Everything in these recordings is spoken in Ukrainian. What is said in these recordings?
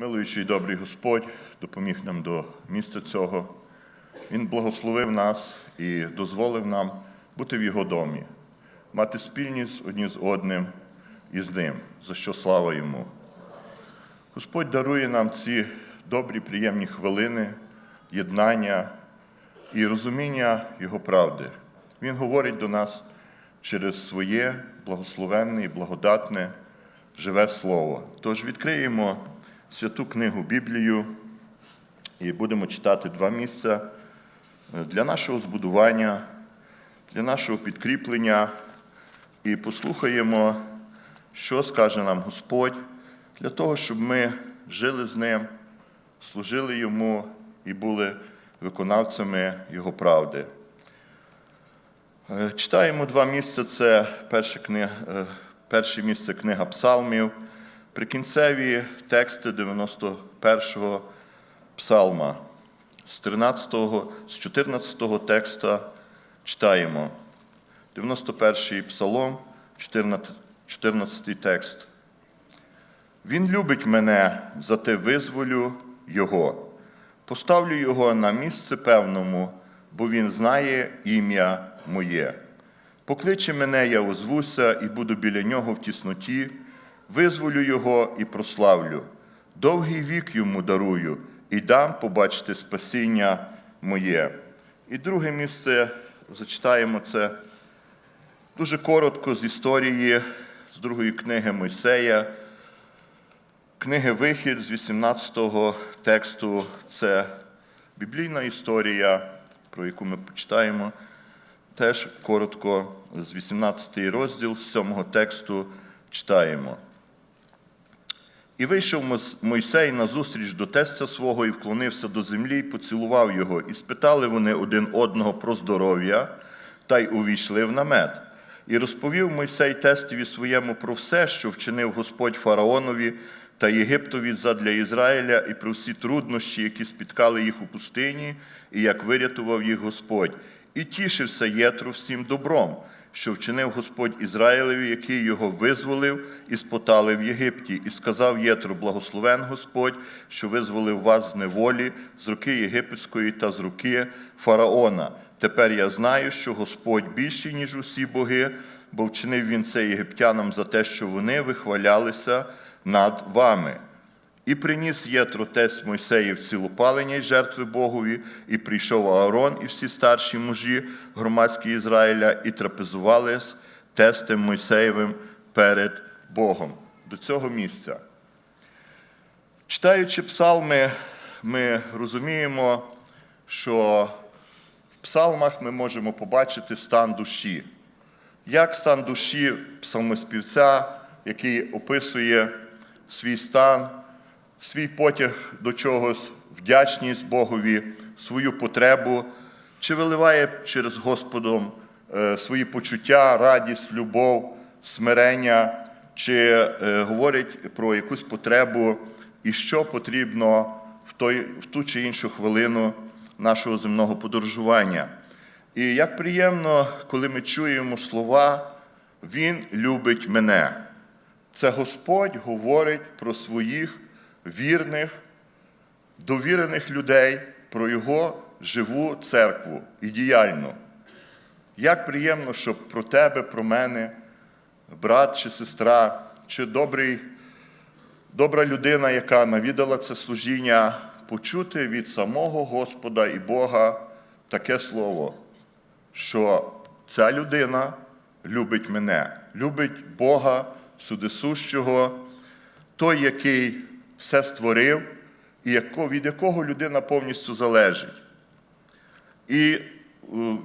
Милуючий добрий Господь допоміг нам до місця цього. Він благословив нас і дозволив нам бути в Його домі, мати спільність одні з одним і з ним, за що слава йому. Господь дарує нам ці добрі, приємні хвилини, єднання і розуміння Його правди. Він говорить до нас через своє благословенне і благодатне живе Слово. Тож відкриємо святу книгу Біблію і будемо читати два місця для нашого збудування, для нашого підкріплення і послухаємо, що скаже нам Господь, для того, щоб ми жили з Ним, служили Йому і були виконавцями Його правди. Е, Читаємо два місця. Це перше, книга, е, перше місце книга Псалмів, прикінцеві тексти 91-го псалма. З 13-го, з 14-го текста читаємо. 91-й псалом, 14, 14-й текст. Він любить мене, зате визволю Його. Поставлю його на місце певному, бо він знає ім'я моє. Покличе мене, я озвуся і буду біля нього в тісноті, визволю його і прославлю. Довгий вік йому дарую і дам побачити спасіння моє. І друге місце зачитаємо це дуже коротко з історії з другої книги Мойсея. Книги Вихід з 18-го тексту це біблійна історія, про яку ми почитаємо. Теж коротко з 18 розділ з 7 тексту читаємо. І вийшов Мойсей назустріч до тестя свого і вклонився до землі, і поцілував його. І спитали вони один одного про здоров'я, та й увійшли в намет. І розповів Мойсей тестові своєму про все, що вчинив Господь фараонові та Єгиптові задля Ізраїля, і про всі труднощі, які спіткали їх у пустині, і як вирятував їх Господь. І тішився Єтро всім добром, що вчинив Господь Ізраїлеві, який його визволив і спотали в Єгипті, і сказав Єтру, благословен Господь, що визволив вас з неволі, з руки єгипетської та з руки фараона. Тепер я знаю, що Господь більший, ніж усі боги, бо вчинив він це єгиптянам за те, що вони вихвалялися над вами. І приніс Єтро тесть Мойсеїв цілопалення й жертви Богові, і прийшов Аарон і всі старші мужі громадські Ізраїля, і трапезували з тестем Мойсеєвим перед Богом. До цього місця. Читаючи псалми, ми розуміємо, що в псалмах ми можемо побачити стан душі. Як стан душі псалмоспівця, який описує свій стан, свій потяг до чогось, вдячність Богові, свою потребу, чи виливає через Господом е, свої почуття, радість, любов, смирення, чи е, говорить про якусь потребу і що потрібно в, той, в ту чи іншу хвилину нашого земного подорожування. І як приємно, коли ми чуємо слова, Він любить мене. Це Господь говорить про своїх вірних, довірених людей, про Його живу церкву і діяльну. Як приємно, щоб про тебе, про мене, брат чи сестра, чи добрий, добра людина, яка навідала це служіння, почути від самого Господа і Бога таке слово, що ця людина любить мене, любить Бога судисущого, той, який все створив, і від якого людина повністю залежить. І е,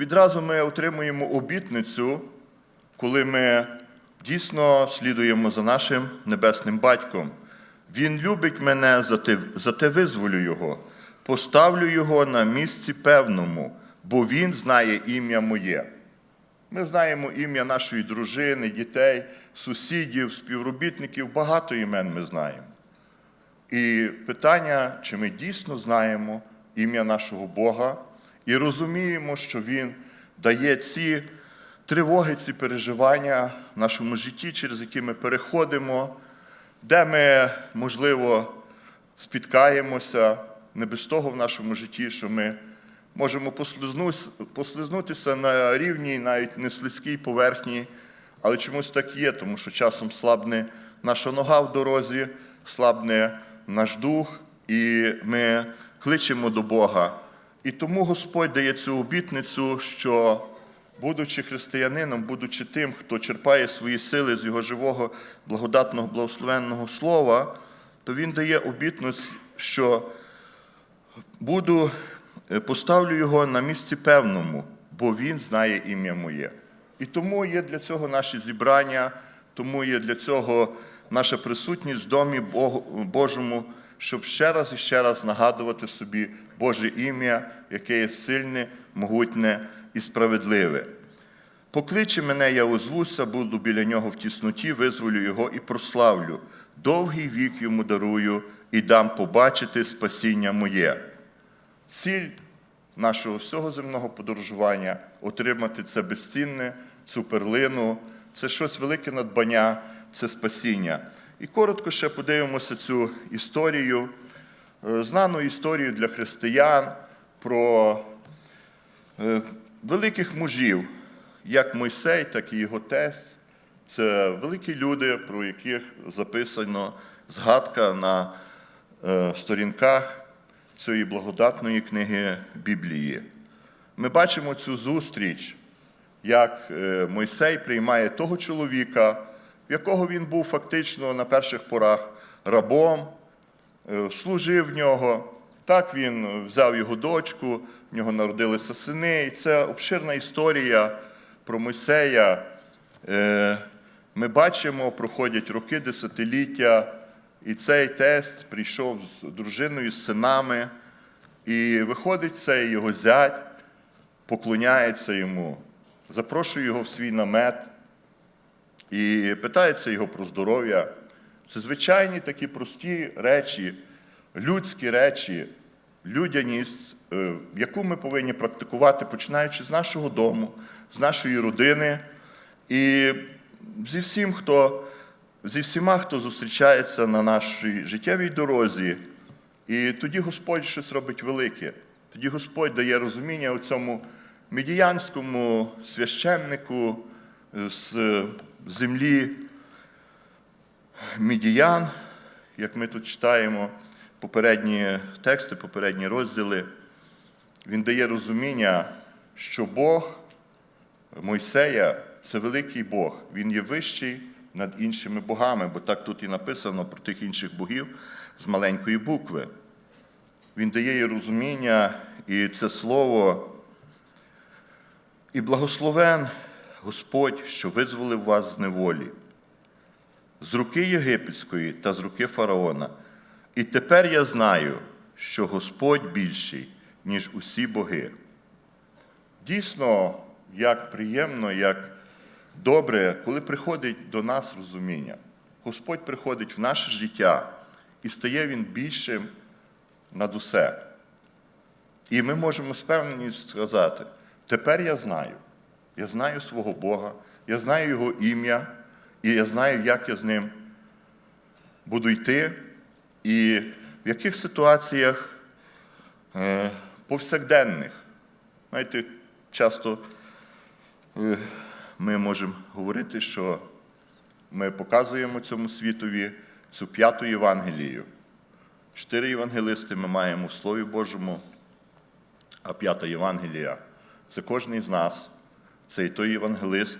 відразу ми отримуємо обітницю, коли ми дійсно слідуємо за нашим небесним батьком. Він любить мене, зате, визволю його, поставлю його на місці певному, бо він знає ім'я моє. Ми знаємо ім'я нашої дружини, дітей, сусідів, співробітників, багато імен ми знаємо. І питання, чи ми дійсно знаємо ім'я нашого Бога і розуміємо, що Він дає ці тривоги, ці переживання в нашому житті, через які ми переходимо, де ми, можливо, спіткаємося, не без того в нашому житті, що ми можемо послизнутися на рівній, навіть не слизькій поверхні, але чомусь так є, тому що часом слабне наша нога в дорозі, слабне наш дух, і ми кличемо до Бога. І тому Господь дає цю обітницю, що, будучи християнином, будучи тим, хто черпає свої сили з його живого, благодатного, благословенного слова, то Він дає обітницю, що буду, е, поставлю його на місці певному, бо він знає ім'я моє. І тому є для цього наші зібрання, тому є для цього наша присутність в домі Божому, щоб ще раз і ще раз нагадувати собі Боже ім'я, яке є сильне, могутнє і справедливе. Покличе мене, я озвуся, буду біля нього в тісноті, визволю його і прославлю. Довгий вік йому дарую і дам побачити спасіння моє. Ціль нашого всього земного подорожування отримати це безцінне, цю перлину, це щось велике надбання, це спасіння. І коротко ще подивимося цю історію, е, знану історію для християн про е, великих мужів, як Мойсей, так і його тесть. Це великі люди, про яких записано згадка на е, сторінках цієї благодатної книги Біблії. Ми бачимо цю зустріч, як Мойсей приймає того чоловіка, якого він був фактично на перших порах рабом, е, служив в нього. Так він взяв його дочку, в нього народилися сини. І це обширна історія про Мойсея. Е, Ми бачимо, проходять роки, десятиліття, і цей тесть прийшов з дружиною, з синами, і виходить цей його зять, поклоняється йому, запрошує його в свій намет і питається його про здоров'я. Це звичайні такі прості речі, людські речі, людяність, е, яку ми повинні практикувати, починаючи з нашого дому, з нашої родини і зі всім, хто, зі всіма, хто зустрічається на нашій життєвій дорозі. І тоді Господь щось робить велике. Тоді Господь дає розуміння у цьому медіянському священнику е, з землі Мідіян, як ми тут читаємо попередні тексти, попередні розділи, він дає розуміння, що Бог Мойсея це великий Бог. Він є вищий над іншими богами, бо так тут і написано про тих інших богів з маленької букви. Він дає їй розуміння, і це слово. І благословен Господь, що визволив вас з неволі, з руки єгипетської та з руки фараона. І тепер я знаю, що Господь більший, ніж усі боги. Дійсно, як приємно, як добре, коли приходить до нас розуміння. Господь приходить в наше життя і стає Він більшим над усе. І ми можемо з певністю сказати, тепер я знаю. Я знаю свого Бога, я знаю Його ім'я, і я знаю, як я з ним буду йти, і в яких ситуаціях е, повсякденних. Знаєте, часто е, ми можемо говорити, що ми показуємо цьому світові цю п'яту Євангелію. Чотири євангелисти ми маємо в Слові Божому, а п'ята Євангелія це кожен із нас, це і той євангелист,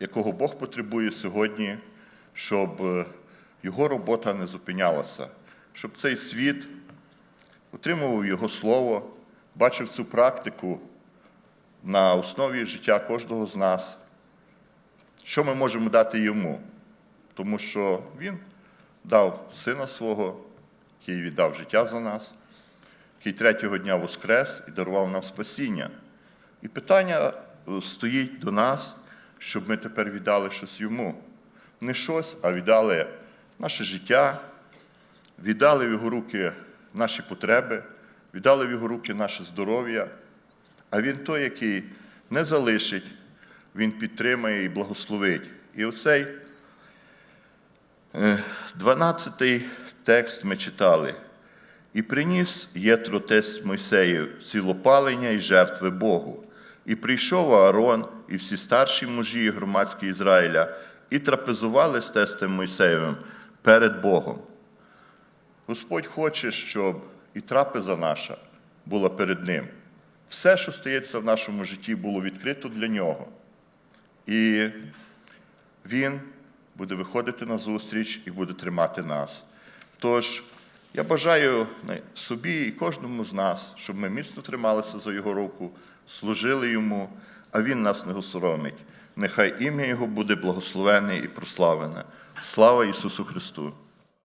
якого Бог потребує сьогодні, щоб е, його робота не зупинялася, щоб цей світ отримував Його Слово, бачив цю практику на основі життя кожного з нас. Що ми можемо дати йому? Тому що Він дав сина свого, який віддав життя за нас, який третього дня воскрес і дарував нам спасіння. І питання стоїть до нас, щоб ми тепер віддали щось йому. Не щось, а віддали наше життя, віддали в його руки наші потреби, віддали в його руки наше здоров'я. А він той, який не залишить, він підтримає і благословить. І оцей 12 текст ми читали. І приніс Єтро тесть Мойсеїв цілопалення і жертви Богу. І прийшов Аарон і всі старші мужі і громадські Ізраїля, і трапезували з тестем Мойсеєвим перед Богом. Господь хоче, щоб і трапеза наша була перед Ним. Все, що стається в нашому житті, було відкрито для нього. І Він буде виходити на зустріч і буде тримати нас. Тож, я бажаю ну, собі і кожному з нас, щоб ми міцно трималися за Його руку, служили Йому, а Він нас не осоромить. Нехай ім'я Його буде благословене і прославлене. Слава Ісусу Христу!